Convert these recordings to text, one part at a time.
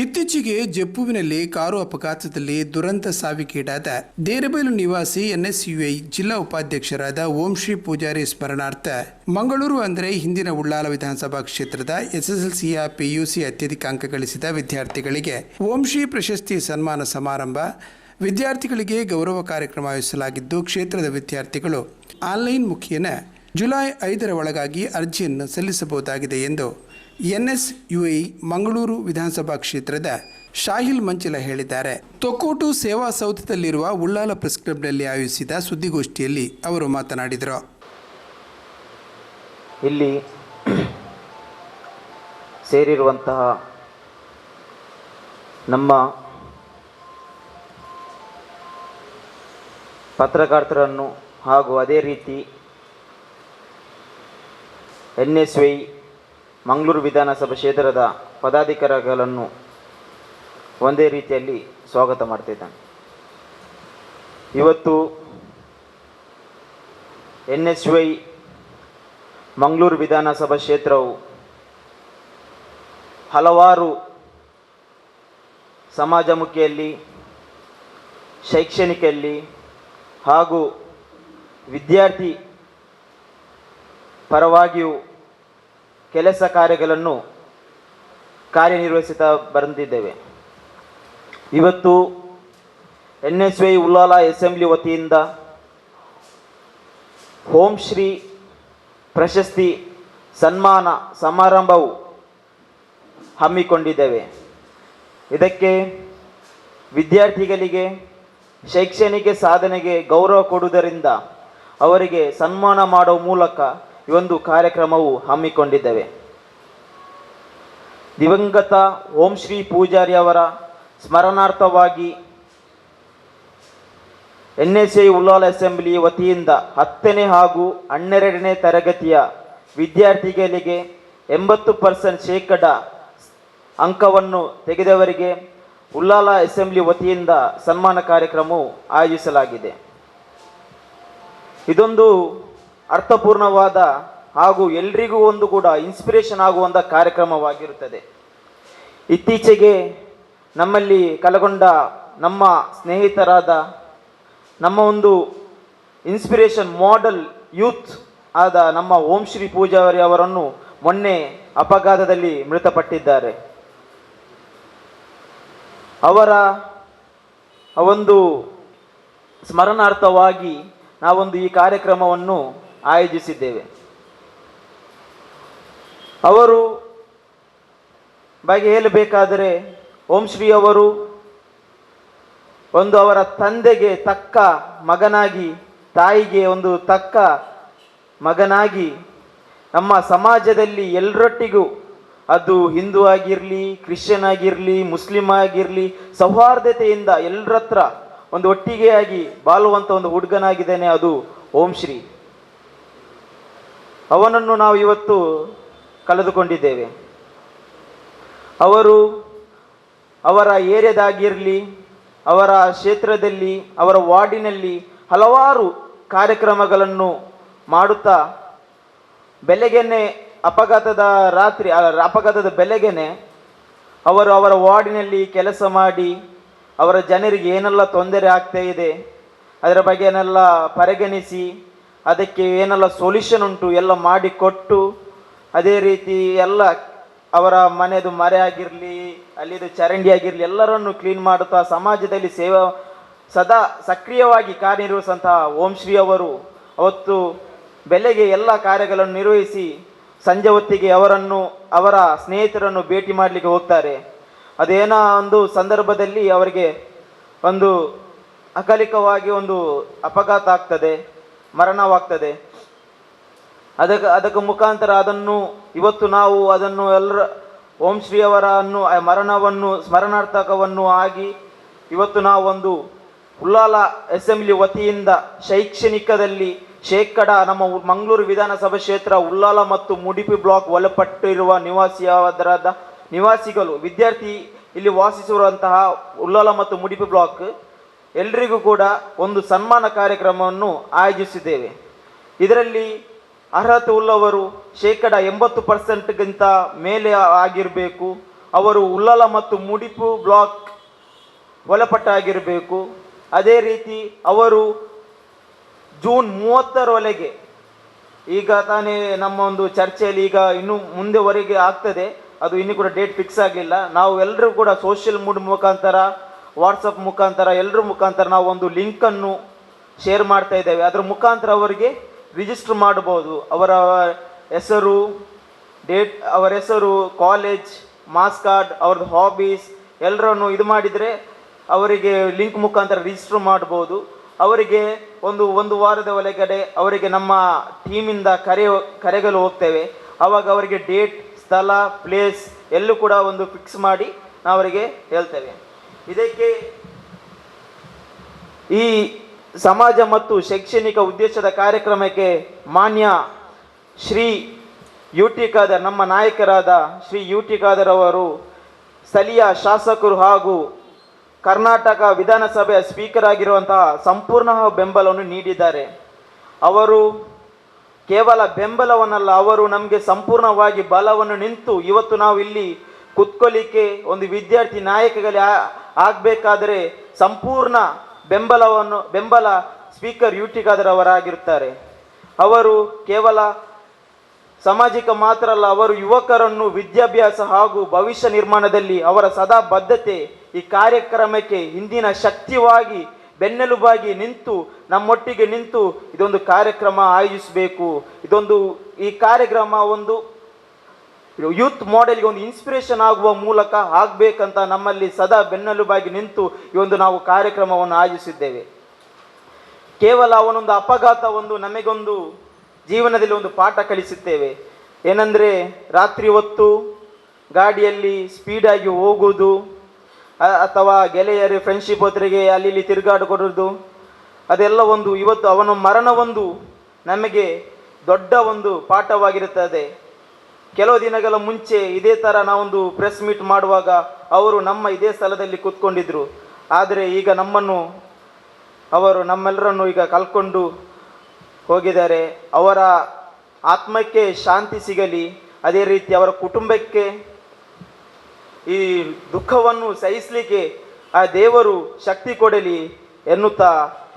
ಇತ್ತೀಚೆಗೆ ಜಪ್ಪುವಿನಲ್ಲಿ ಕಾರು ಅಪಘಾತದಲ್ಲಿ ದುರಂತ ಸಾವಿಗೀಡಾದ ದೇರಬೈಲು ನಿವಾಸಿ ಎನ್ಎಸ್ಯುಐ ಜಿಲ್ಲಾ ಉಪಾಧ್ಯಕ್ಷರಾದ ಓಂ ಶ್ರೀ ಪೂಜಾರಿ ಸ್ಮರಣಾರ್ಥ. ಮಂಗಳೂರು ಅಂದರೆ ಹಿಂದಿನ ಉಳ್ಳಾಲ ವಿಧಾನಸಭಾ ಕ್ಷೇತ್ರದ ಎಸ್ಎಸ್ಎಲ್ಸಿಯ ಪಿಯುಸಿ ಅತ್ಯಧಿಕ ಅಂಕ ಗಳಿಸಿದ ವಿದ್ಯಾರ್ಥಿಗಳಿಗೆ ಓಂ ಶ್ರೀ ಪ್ರಶಸ್ತಿ ಸನ್ಮಾನ ಸಮಾರಂಭ. ವಿದ್ಯಾರ್ಥಿಗಳಿಗೆ ಗೌರವ ಕಾರ್ಯಕ್ರಮ ಆಯೋಜಿಸಲಾಗಿದ್ದು ಕ್ಷೇತ್ರದ ವಿದ್ಯಾರ್ಥಿಗಳು ಆನ್ಲೈನ್ ಮುಖೇನ ಜುಲೈ ಐದರ ಒಳಗಾಗಿ ಅರ್ಜಿಯನ್ನು ಸಲ್ಲಿಸಬಹುದಾಗಿದೆ ಎಂದು ಎನ್ಎಸ್ಯುಐ ಮಂಗಳೂರು ವಿಧಾನಸಭಾ ಕ್ಷೇತ್ರದ ಶಾಹಿಲ್ ಮಂಚಲ ಹೇಳಿದ್ದಾರೆ. ತೊಕ್ಕೋಟು ಸೇವಾ ಸೌಧದಲ್ಲಿರುವ ಉಳ್ಳಾಲ ಪ್ರೆಸ್ ಕ್ಲಬ್ನಲ್ಲಿ ಆಯೋಜಿಸಿದ ಸುದ್ದಿಗೋಷ್ಠಿಯಲ್ಲಿ ಅವರು ಮಾತನಾಡಿದರು. ಇಲ್ಲಿ ಸೇರಿರುವಂತಹ ನಮ್ಮ ಪತ್ರಕರ್ತರನ್ನು ಹಾಗೂ ಅದೇ ರೀತಿ ಎನ್ ಎಸ್ ವೈ ಮಂಗಳೂರು ವಿಧಾನಸಭಾ ಕ್ಷೇತ್ರದ ಪದಾಧಿಕಾರಿಗಳನ್ನು ಒಂದೇ ರೀತಿಯಲ್ಲಿ ಸ್ವಾಗತ ಮಾಡ್ತಿದ್ದಾನೆ. ಇವತ್ತು ಎನ್ ಎಸ್ ವೈ ಮಂಗಳೂರು ವಿಧಾನಸಭಾ ಕ್ಷೇತ್ರವು ಹಲವಾರು ಸಮಾಜಮುಖಿಯಲ್ಲಿ ಶೈಕ್ಷಣಿಕಲ್ಲಿ ಹಾಗೂ ವಿದ್ಯಾರ್ಥಿ ಪರವಾಗಿಯೂ ಕೆಲಸ ಕಾರ್ಯಗಳನ್ನು ಕಾರ್ಯನಿರ್ವಹಿಸುತ್ತಾ ಬಂದಿದ್ದೇವೆ. ಇವತ್ತು N S Y Ullal assembly ವತಿಯಿಂದ ಓಂ ಶ್ರೀ ಪ್ರಶಸ್ತಿ ಸನ್ಮಾನ ಸಮಾರಂಭವು ಹಮ್ಮಿಕೊಂಡಿದ್ದೇವೆ. ಇದಕ್ಕೆ ವಿದ್ಯಾರ್ಥಿಗಳಿಗೆ, ಶೈಕ್ಷಣಿಕ ಸಾಧನೆಗೆ ಗೌರವ ಕೊಡುವುದರಿಂದ ಅವರಿಗೆ ಸನ್ಮಾನ ಮಾಡುವ ಮೂಲಕ ಈ ಒಂದು ಕಾರ್ಯಕ್ರಮವು ಹಮ್ಮಿಕೊಂಡಿದ್ದೇವೆ. ದಿವಂಗತ ಓಂ ಶ್ರೀ ಪೂಜಾರಿ ಅವರ ಸ್ಮರಣಾರ್ಥವಾಗಿ N S I Ullal assembly ವತಿಯಿಂದ ಹತ್ತನೇ ಹಾಗೂ ಹನ್ನೆರಡನೇ ತರಗತಿಯ ವಿದ್ಯಾರ್ಥಿಗಳಿಗೆ ಎಂಬತ್ತು ಪರ್ಸೆಂಟ್ ಶೇಕಡ ಅಂಕವನ್ನು ತೆಗೆದವರಿಗೆ ಉಲ್ಲಾಲ ಅಸೆಂಬ್ಲಿ ವತಿಯಿಂದ ಸನ್ಮಾನ ಕಾರ್ಯಕ್ರಮವು ಆಯೋಜಿಸಲಾಗಿದೆ. ಇದೊಂದು ಅರ್ಥಪೂರ್ಣವಾದ ಹಾಗೂ ಎಲ್ರಿಗೂ ಒಂದು ಕೂಡ ಇನ್ಸ್ಪಿರೇಷನ್ ಆಗುವಂಥ ಕಾರ್ಯಕ್ರಮವಾಗಿರುತ್ತದೆ. ಇತ್ತೀಚೆಗೆ ನಮ್ಮಲ್ಲಿ ಕಲಗೊಂಡ ನಮ್ಮ ಸ್ನೇಹಿತರಾದ ನಮ್ಮ ಒಂದು ಇನ್ಸ್ಪಿರೇಷನ್ ಮಾಡೆಲ್ ಯೂತ್ ಆದ ನಮ್ಮ ಓಂ ಶ್ರೀ ಪೂಜಾರಿ ಅವರನ್ನು ಮೊನ್ನೆ ಅಪಘಾತದಲ್ಲಿ ಮೃತಪಟ್ಟಿದ್ದಾರೆ. ಅವರ ಒಂದು ಸ್ಮರಣಾರ್ಥವಾಗಿ ನಾವೊಂದು ಈ ಕಾರ್ಯಕ್ರಮವನ್ನು ಆಯೋಜಿಸಿದ್ದೇವೆ. ಅವರು ಬಗ್ಗೆ ಹೇಳಬೇಕಾದರೆ ಓಂ ಶ್ರೀ ಅವರು ಒಂದು ಅವರ ತಂದೆಗೆ ತಕ್ಕ ಮಗನಾಗಿ, ತಾಯಿಗೆ ಒಂದು ತಕ್ಕ ಮಗನಾಗಿ ನಮ್ಮ ಸಮಾಜದಲ್ಲಿ ಎಲ್ಲರೊಟ್ಟಿಗೂ ಅದು ಹಿಂದೂ ಆಗಿರಲಿ, ಕ್ರಿಶ್ಚಿಯನ್ ಆಗಿರಲಿ, ಮುಸ್ಲಿಂ ಆಗಿರಲಿ, ಸೌಹಾರ್ದತೆಯಿಂದ ಎಲ್ಲರತ್ರ ಒಂದು ಒಟ್ಟಿಗೆಯಾಗಿ ಬಾಳುವಂಥ ಒಂದು ಹುಡುಗನಾಗಿದ್ದೇನೆ ಅದು ಓಂ ಶ್ರೀ. ಅವನನ್ನು ನಾವು ಇವತ್ತು ಕಳೆದುಕೊಂಡಿದ್ದೇವೆ. ಅವರು ಅವರ ಏರಿಯಾದಾಗಿರಲಿ, ಅವರ ಕ್ಷೇತ್ರದಲ್ಲಿ, ಅವರ ವಾರ್ಡಿನಲ್ಲಿ ಹಲವಾರು ಕಾರ್ಯಕ್ರಮಗಳನ್ನು ಮಾಡುತ್ತಾ ಬೆಲೆಗೆನೆ ಅಪಘಾತದ ರಾತ್ರಿ ಅಪಘಾತದ ಬೆಲೆಗೆನೆ ಅವರು ಅವರ ವಾರ್ಡಿನಲ್ಲಿ ಕೆಲಸ ಮಾಡಿ ಅವರ ಜನರಿಗೆ ಏನೆಲ್ಲ ತೊಂದರೆ ಆಗ್ತಾ ಇದೆ, ಅದರ ಬಗ್ಗೆನೆಲ್ಲ ಪರಿಗಣಿಸಿ ಅದಕ್ಕೆ ಏನೆಲ್ಲ ಸೊಲ್ಯೂಷನ್ ಉಂಟು, ಎಲ್ಲ ಮಾಡಿಕೊಟ್ಟು ಅದೇ ರೀತಿ ಎಲ್ಲ ಅವರ ಮನೆಯದು ಮರೆ ಆಗಿರಲಿ, ಅಲ್ಲಿದು ಚರಂಡಿ ಆಗಿರಲಿ, ಎಲ್ಲರನ್ನು ಕ್ಲೀನ್ ಮಾಡುತ್ತಾ ಸಮಾಜದಲ್ಲಿ ಸೇವಾ, ಸದಾ ಸಕ್ರಿಯವಾಗಿ ಕಾರ್ಯನಿರ್ವಹಿಸುವಂತಹ ಓಂ ಶ್ರೀ ಅವರು ಅವತ್ತು ಬೆಲೆಗೆ ಎಲ್ಲ ಕಾರ್ಯಗಳನ್ನು ನಿರ್ವಹಿಸಿ, ಸಂಜೆ ಹೊತ್ತಿಗೆ ಅವರನ್ನು, ಅವರ ಸ್ನೇಹಿತರನ್ನು ಭೇಟಿ ಮಾಡಲಿಕ್ಕೆ ಹೋಗ್ತಾರೆ. ಅದೇನೋ ಒಂದು ಸಂದರ್ಭದಲ್ಲಿ ಅವರಿಗೆ ಒಂದು ಅಕಾಲಿಕವಾಗಿ ಒಂದು ಅಪಘಾತ ಆಗ್ತದೆ. ಮರಣವಾಗ್ತದೆ. ಅದಕ್ಕೆ ಅದಕ್ಕೆ ಮುಖಾಂತರ ಅದನ್ನು ಇವತ್ತು ನಾವು ಅದನ್ನು ಎಲ್ಲರ ಓಂ ಶ್ರೀ ಅವರನ್ನು ಮರಣವನ್ನು, ಸ್ಮರಣಾರ್ಥಕವನ್ನು ಆಗಿ ಇವತ್ತು ನಾವು ಒಂದು ಉಲ್ಲಾಲ ಅಸೆಂಬ್ಲಿ ವತಿಯಿಂದ ಶೈಕ್ಷಣಿಕದಲ್ಲಿ ಶೇಕಡ ನಮ್ಮ ಮಂಗಳೂರು ವಿಧಾನಸಭಾ ಕ್ಷೇತ್ರ ಉಲ್ಲಾಲ ಮತ್ತು ಮುಡಿಪಿ ಬ್ಲಾಕ್ ಒಳಪಟ್ಟಿರುವ ನಿವಾಸಿಯಾದರಾದ, ನಿವಾಸಿಗಳು, ವಿದ್ಯಾರ್ಥಿ ಇಲ್ಲಿ ವಾಸಿಸಿರುವಂತಹ ಉಲ್ಲಾಲ ಮತ್ತು ಮುಡಿಪಿ ಬ್ಲಾಕ್ ಎಲ್ರಿಗೂ ಕೂಡ ಒಂದು ಸನ್ಮಾನ ಕಾರ್ಯಕ್ರಮವನ್ನು ಆಯೋಜಿಸಿದ್ದೇವೆ. ಇದರಲ್ಲಿ ಅರ್ಹತೆ ಉಳ್ಳವರು ಶೇಕಡ ಎಂಬತ್ತು ಪರ್ಸೆಂಟ್ಗಿಂತ ಮೇಲೆ ಆಗಿರಬೇಕು. ಅವರು ಉಲ್ಲಲ ಮತ್ತು ಮುಡಿಪು ಬ್ಲಾಕ್ ಒಳಪಟ್ಟಾಗಿರಬೇಕು ಅದೇ ರೀತಿ ಅವರು ಜೂನ್ ಮೂವತ್ತರೊಳಗೆ ಈಗ ತಾನೇ ನಮ್ಮ ಒಂದು ಚರ್ಚೆಯಲ್ಲಿ ಈಗ ಇನ್ನೂ ಮುಂದೆವರೆಗೆ ಆಗ್ತದೆ. ಅದು ಇನ್ನೂ ಕೂಡ ಡೇಟ್ ಫಿಕ್ಸ್ ಆಗಿಲ್ಲ. ನಾವು ಎಲ್ಲರೂ ಕೂಡ ಸೋಷಿಯಲ್ ಮೂಡ್ ಮುಖಾಂತರ ವಾಟ್ಸಪ್ ಮುಖಾಂತರ ಎಲ್ಲರ ಮುಖಾಂತರ ನಾವು ಒಂದು ಲಿಂಕನ್ನು ಶೇರ್ ಮಾಡ್ತಾ ಇದ್ದೇವೆ. ಅದರ ಮುಖಾಂತರ ಅವರಿಗೆ ರಿಜಿಸ್ಟರ್ ಮಾಡಬಹುದು ಅವರ ಹೆಸರು ಡೇಟ್ ಅವರ ಹೆಸರು ಕಾಲೇಜ್ ಮಾಸ್ ಕಾರ್ಡ್ ಅವ್ರದ್ದು ಹಾಬೀಸ್ ಎಲ್ಲರನ್ನು ಇದು ಮಾಡಿದರೆ ಅವರಿಗೆ ಲಿಂಕ್ ಮುಖಾಂತರ ರಿಜಿಸ್ಟರ್ ಮಾಡ್ಬೋದು. ಅವರಿಗೆ ಒಂದು ಒಂದು ವಾರದ ಒಳಗಡೆ ಅವರಿಗೆ ನಮ್ಮ ಟೀಮಿಂದ ಕರೆ, ಕರೆಗಳು ಹೋಗ್ತೇವೆ. ಆವಾಗ ಅವರಿಗೆ ಡೇಟ್ ಸ್ಥಳ ಪ್ಲೇಸ್ ಎಲ್ಲೂ ಕೂಡ ಒಂದು ಫಿಕ್ಸ್ ಮಾಡಿ ನಾವು ಅವರಿಗೆ ಹೇಳ್ತೇವೆ. ಇದಕ್ಕೆ ಈ ಸಮಾಜ ಮತ್ತು ಶೈಕ್ಷಣಿಕ ಉದ್ದೇಶದ ಕಾರ್ಯಕ್ರಮಕ್ಕೆ ಮಾನ್ಯ ಶ್ರೀ ಯು ಖಾದರ್, ನಮ್ಮ ನಾಯಕರಾದ ಶ್ರೀ ಯು ಟಿ ಅವರು, ಸ್ಥಳೀಯ ಶಾಸಕರು ಹಾಗೂ ಕರ್ನಾಟಕ ವಿಧಾನಸಭೆಯ ಸ್ಪೀಕರ್ ಆಗಿರುವಂತಹ ಸಂಪೂರ್ಣ ಬೆಂಬಲವನ್ನು ನೀಡಿದ್ದಾರೆ. ಅವರು ಕೇವಲ ಬೆಂಬಲವನ್ನಲ್ಲ, ಅವರು ನಮಗೆ ಸಂಪೂರ್ಣವಾಗಿ ಬಲವನ್ನು ನಿಂತು ಇವತ್ತು ನಾವು ಇಲ್ಲಿ ಕುತ್ಕೊಳ್ಳಿಕ್ಕೆ ಒಂದು ವಿದ್ಯಾರ್ಥಿ ನಾಯಕಗಳಿಗೆ ಆಗಬೇಕಾದರೆ ಸಂಪೂರ್ಣ ಬೆಂಬಲವನ್ನು, ಬೆಂಬಲ ಸ್ಪೀಕರ್ ಯು ಅವರಾಗಿರುತ್ತಾರೆ ಅವರು ಕೇವಲ ಸಾಮಾಜಿಕ ಮಾತ್ರ ಅಲ್ಲ, ಅವರು ಯುವಕರನ್ನು ವಿದ್ಯಾಭ್ಯಾಸ ಹಾಗೂ ಭವಿಷ್ಯ ನಿರ್ಮಾಣದಲ್ಲಿ ಅವರ ಸದಾ ಬದ್ಧತೆ ಈ ಕಾರ್ಯಕ್ರಮಕ್ಕೆ ಹಿಂದಿನ ಶಕ್ತಿವಾಗಿ, ಬೆನ್ನೆಲುಬಾಗಿ ನಿಂತು, ನಮ್ಮೊಟ್ಟಿಗೆ ನಿಂತು ಇದೊಂದು ಕಾರ್ಯಕ್ರಮ ಆಯೋಜಿಸಬೇಕು. ಇದೊಂದು ಈ ಕಾರ್ಯಕ್ರಮ ಒಂದು ಯೂತ್ ಮಾಡೆಲ್ಗೆ ಒಂದು ಇನ್ಸ್ಪಿರೇಷನ್ ಆಗುವ ಮೂಲಕ ಆಗಬೇಕಂತ ನಮ್ಮಲ್ಲಿ ಸದಾ ಬೆನ್ನೆಲುಬಾಗಿ ನಿಂತು ಈ ಒಂದು ನಾವು ಕಾರ್ಯಕ್ರಮವನ್ನು ಆಯೋಜಿಸಿದ್ದೇವೆ. ಕೇವಲ ಅವನೊಂದು ಅಪಘಾತ ಒಂದು ನಮಗೊಂದು ಜೀವನದಲ್ಲಿ ಒಂದು ಪಾಠ ಕಲಿಸುತ್ತೇವೆ ಏನಂದರೆ ರಾತ್ರಿ ಹೊತ್ತು ಗಾಡಿಯಲ್ಲಿ ಸ್ಪೀಡಾಗಿ ಹೋಗುವುದು ಅಥವಾ ಗೆಳೆಯರು ಫ್ರೆಂಡ್ಶಿಪ್ ಹೊತ್ತಿಗೆ ಅಲ್ಲಿ ಇಲ್ಲಿ ತಿರುಗಾಡಿಕೊಡೋದು ಅದೆಲ್ಲ ಒಂದು ಇವತ್ತು ಅವನ ಮರಣ ಒಂದು ನಮಗೆ ದೊಡ್ಡ ಒಂದು ಪಾಠವಾಗಿರುತ್ತದೆ. ಕೆಲವು ದಿನಗಳ ಮುಂಚೆ ಇದೇ ಥರ ನಾವೊಂದು ಪ್ರೆಸ್ ಮೀಟ್ ಮಾಡುವಾಗ ಅವರು ನಮ್ಮ ಇದೇ ಸ್ಥಳದಲ್ಲಿ ಕೂತ್ಕೊಂಡಿದ್ದರು ಆದರೆ ಈಗ ನಮ್ಮನ್ನು, ಅವರು ನಮ್ಮೆಲ್ಲರನ್ನು ಈಗ ಕಲ್ಕೊಂಡು ಹೋಗಿದ್ದಾರೆ. ಅವರ ಆತ್ಮಕ್ಕೆ ಶಾಂತಿ ಸಿಗಲಿ, ಅದೇ ರೀತಿ ಅವರ ಕುಟುಂಬಕ್ಕೆ ಈ ದುಃಖವನ್ನು ಸಹಿಸಲಿಕ್ಕೆ ಆ ದೇವರು ಶಕ್ತಿ ಕೊಡಲಿ ಎನ್ನುತ್ತಾ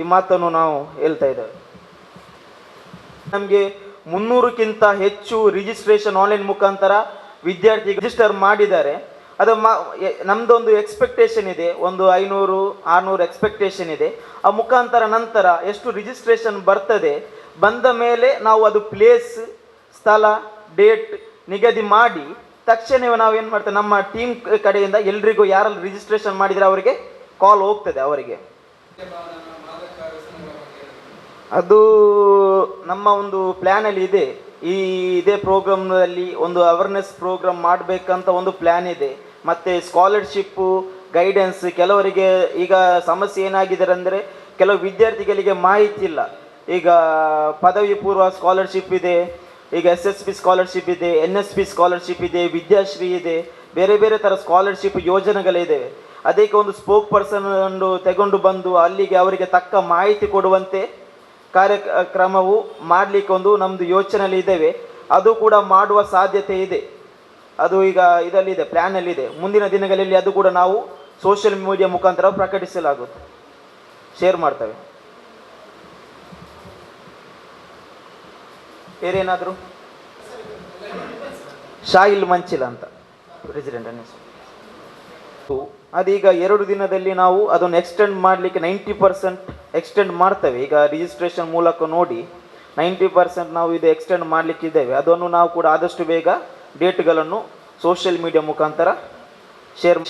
ಈ ಮಾತನ್ನು ನಾವು ಹೇಳ್ತಾ ಇದ್ದೇವೆ. ನಮಗೆ ಮುನ್ನೂರಕ್ಕಿಂತ ಹೆಚ್ಚು ರಿಜಿಸ್ಟ್ರೇಷನ್ ಆನ್ಲೈನ್ ಮುಖಾಂತರ ವಿದ್ಯಾರ್ಥಿ ರಿಜಿಸ್ಟರ್ ಮಾಡಿದ್ದಾರೆ. ಅದು ಮ ನಮ್ಮದೊಂದು ಎಕ್ಸ್ಪೆಕ್ಟೇಷನ್ ಇದೆ. ಒಂದು ಐನೂರು, ಆರುನೂರು ಎಕ್ಸ್ಪೆಕ್ಟೇಷನ್ ಇದೆ. ಆ ಮುಖಾಂತರ ನಂತರ ಎಷ್ಟು ರಿಜಿಸ್ಟ್ರೇಷನ್ ಬರ್ತದೆ, ಬಂದ ಮೇಲೆ ನಾವು ಅದು ಪ್ಲೇಸ್ ಸ್ಥಳ ಡೇಟ್ ನಿಗದಿ ಮಾಡಿ ತಕ್ಷಣವೇ ಏನು ಮಾಡ್ತೇವೆ, ನಮ್ಮ ಟೀಮ್ ಕಡೆಯಿಂದ ಎಲ್ರಿಗೂ ಯಾರಲ್ಲಿ ರಿಜಿಸ್ಟ್ರೇಷನ್ ಮಾಡಿದರೆ ಅವರಿಗೆ ಕಾಲ್ ಹೋಗ್ತದೆ ಅವರಿಗೆ. ಅದು ನಮ್ಮ ಒಂದು ಪ್ಲ್ಯಾನಲ್ಲಿ ಇದೆ. ಈ ಇದೇ ಪ್ರೋಗ್ರಾಮ್ನಲ್ಲಿ ಒಂದು ಅವೇರ್ನೆಸ್ ಪ್ರೋಗ್ರಾಮ್ ಮಾಡಬೇಕಂತ ಒಂದು ಪ್ಲ್ಯಾನ್ ಇದೆ. ಮತ್ತು ಸ್ಕಾಲರ್ಶಿಪ್ಪು ಗೈಡೆನ್ಸ್ ಕೆಲವರಿಗೆ ಈಗ ಸಮಸ್ಯೆ ಏನಾಗಿದೆ ಅಂದರೆ ಕೆಲವು ವಿದ್ಯಾರ್ಥಿಗಳಿಗೆ ಮಾಹಿತಿ ಇಲ್ಲ. ಈಗ ಪದವಿ ಪೂರ್ವ ಸ್ಕಾಲರ್ಶಿಪ್ ಇದೆ, ಈಗ ಎಸ್ ಎಸ್ ಪಿ ಸ್ಕಾಲರ್ಶಿಪ್ ಇದೆ ಎನ್ ಎಸ್ ಪಿ ಸ್ಕಾಲರ್ಶಿಪ್ ಇದೆ, ವಿದ್ಯಾಶ್ರೀ ಇದೆ, ಬೇರೆ ಬೇರೆ ಥರ ಸ್ಕಾಲರ್ಶಿಪ್ ಯೋಜನೆಗಳಿದೆ. ಅದಕ್ಕೆ ಒಂದು ಸ್ಪೋಕ್ ಪರ್ಸನ್ ತಗೊಂಡು ಬಂದು ಅಲ್ಲಿಗೆ ಅವರಿಗೆ ತಕ್ಕ ಮಾಹಿತಿ ಕೊಡುವಂತೆ ಕಾರ್ಯಕ್ರಮವು ಮಾಡಲಿಕ್ಕೆ ಒಂದು ನಮ್ಮದು ಯೋಚನೆಯಲ್ಲಿ ಇದ್ದೇವೆ. ಅದು ಕೂಡ ಮಾಡುವ ಸಾಧ್ಯತೆ ಇದೆ. ಅದು ಈಗ ಇದರಲ್ಲಿದೆ ಪ್ಲ್ಯಾನಲ್ಲಿದೆ ಮುಂದಿನ ದಿನಗಳಲ್ಲಿ ಅದು ಕೂಡ ನಾವು ಸೋಷಿಯಲ್ ಮೀಡಿಯಾ ಮುಖಾಂತರ ಪ್ರಕಟಿಸಲಾಗುತ್ತೆ ಶೇರ್ ಮಾಡ್ತೇವೆ. ಬೇರೇನಾದರೂ? ಶಾಹಿಲ್ ಮಂಚಿಲ್ ಅಂತ. ಪ್ರೆಸಿಡೆಂಟ್ ಅನ್ನಿಸ್ತು ಅದೀಗ ಎರಡು ದಿನದಲ್ಲಿ ನಾವು ಅದನ್ನು ಎಕ್ಸ್ಟೆಂಡ್ ಮಾಡಲಿಕ್ಕೆ ನೈಂಟಿ ಪರ್ಸೆಂಟ್ ಎಕ್ಸ್ಟೆಂಡ್ ಮಾಡ್ತೇವೆ. ಈಗ ರಿಜಿಸ್ಟ್ರೇಷನ್ ಮೂಲಕ ನೋಡಿ ನೈಂಟಿ ಪರ್ಸೆಂಟ್ ನಾವು ಇದು ಎಕ್ಸ್ಟೆಂಡ್ ಮಾಡಲಿಕ್ಕಿದ್ದೇವೆ. ಅದನ್ನು ನಾವು ಕೂಡ ಆದಷ್ಟು ಬೇಗ ಡೇಟ್ಗಳನ್ನು ಸೋಷಿಯಲ್ ಮೀಡಿಯಾ ಮುಖಾಂತರ ಶೇರ್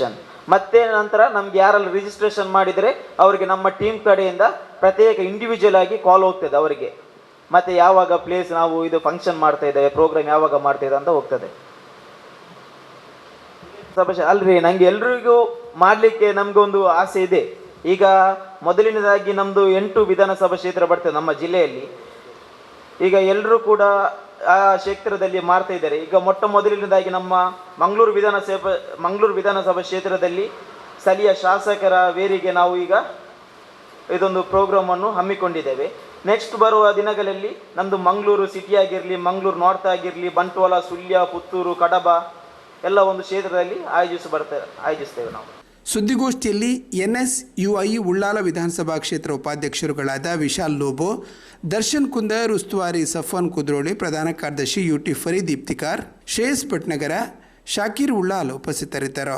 ಮತ್ತೆ ನಂತರ ನಮ್ಗೆ ಯಾರಲ್ಲಿ ರಿಜಿಸ್ಟ್ರೇಷನ್ ಮಾಡಿದರೆ ಅವರಿಗೆ ನಮ್ಮ ಟೀಮ್ ಕಡೆಯಿಂದ ಪ್ರತ್ಯೇಕ ಇಂಡಿವಿಜುವಲ್ ಆಗಿ ಕಾಲ್ ಹೋಗ್ತದೆ ಅವರಿಗೆ. ಮತ್ತೆ ಯಾವಾಗ ಪ್ಲೇಸ್ ನಾವು ಇದು ಫಂಕ್ಷನ್ ಮಾಡ್ತಾ ಇದ್ದೇವೆ ಪ್ರೋಗ್ರಾಮ್ ಯಾವಾಗ ಮಾಡ್ತಾ ಅಂತ ಹೋಗ್ತದೆ. ಸಭೆ ಅಲ್ರಿ, ನಂಗೆ ಎಲ್ರಿಗೂ ಮಾಡಲಿಕ್ಕೆ ನಮಗೊಂದು ಆಸೆ ಇದೆ. ಈಗ ಮೊದಲಿನದಾಗಿ ನಮ್ಮದು ಎಂಟು ವಿಧಾನಸಭಾ ಕ್ಷೇತ್ರ ಬರ್ತದೆ ನಮ್ಮ ಜಿಲ್ಲೆಯಲ್ಲಿ. ಈಗ ಎಲ್ಲರೂ ಕೂಡ ಆ ಕ್ಷೇತ್ರದಲ್ಲಿ ಮಾಡ್ತಾ ಇದ್ದಾರೆ. ಈಗ ಮೊಟ್ಟ ಮೊದಲಿನದಾಗಿ ನಮ್ಮ ಮಂಗಳೂರು ವಿಧಾನಸಭಾ ಮಂಗಳೂರು ವಿಧಾನಸಭಾ ಕ್ಷೇತ್ರದಲ್ಲಿ ಸ್ಥಳೀಯ ಶಾಸಕರ ವೇರಿಗೆ ನಾವು ಈಗ ಇದೊಂದು ಪ್ರೋಗ್ರಾಮನ್ನು ಹಮ್ಮಿಕೊಂಡಿದ್ದೇವೆ. ನೆಕ್ಸ್ಟ್ ಬರುವ ದಿನಗಳಲ್ಲಿ ನಮ್ಮದು ಮಂಗಳೂರು ಸಿಟಿ ಆಗಿರಲಿ, ಮಂಗಳೂರು ನಾರ್ತ್ ಆಗಿರಲಿ, ಬಂಟ್ವಾಳ, ಸುಳ್ಯ, ಪುತ್ತೂರು, ಕಡಬ ಎಲ್ಲ ಒಂದು ಕ್ಷೇತ್ರದಲ್ಲಿ ಆಯೋಜಿಸಿ ಬರ್ತೇವೆ ಆಯೋಜಿಸ್ತೇವೆ ನಾವು. ಸುದ್ದಿಗೋಷ್ಠಿಯಲ್ಲಿ ಎನ್ಎಸ್ಯುಐ ಉಳ್ಳಾಲ ವಿಧಾನಸಭಾ ಕ್ಷೇತ್ರ ಉಪಾಧ್ಯಕ್ಷರುಗಳಾದ ವಿಶಾಲ್ ಲೋಬೋ, ದರ್ಶನ್ ಕುಂದರ್ ಉಸ್ತುವಾರಿ ಸಫಾನ್ ಕುದ್ರೋಳಿ, ಪ್ರಧಾನ ಕಾರ್ಯದರ್ಶಿ ಯುಟಿ ಫರೀದ್ ದೀಪ್ತಿಕಾರ್, ಶ್ರೇಯಸ್ ಭಟ್ನಗರ, ಶಾಕೀರ್ ಉಳ್ಳಾಲ್ ಉಪಸ್ಥಿತರಿದ್ದರು.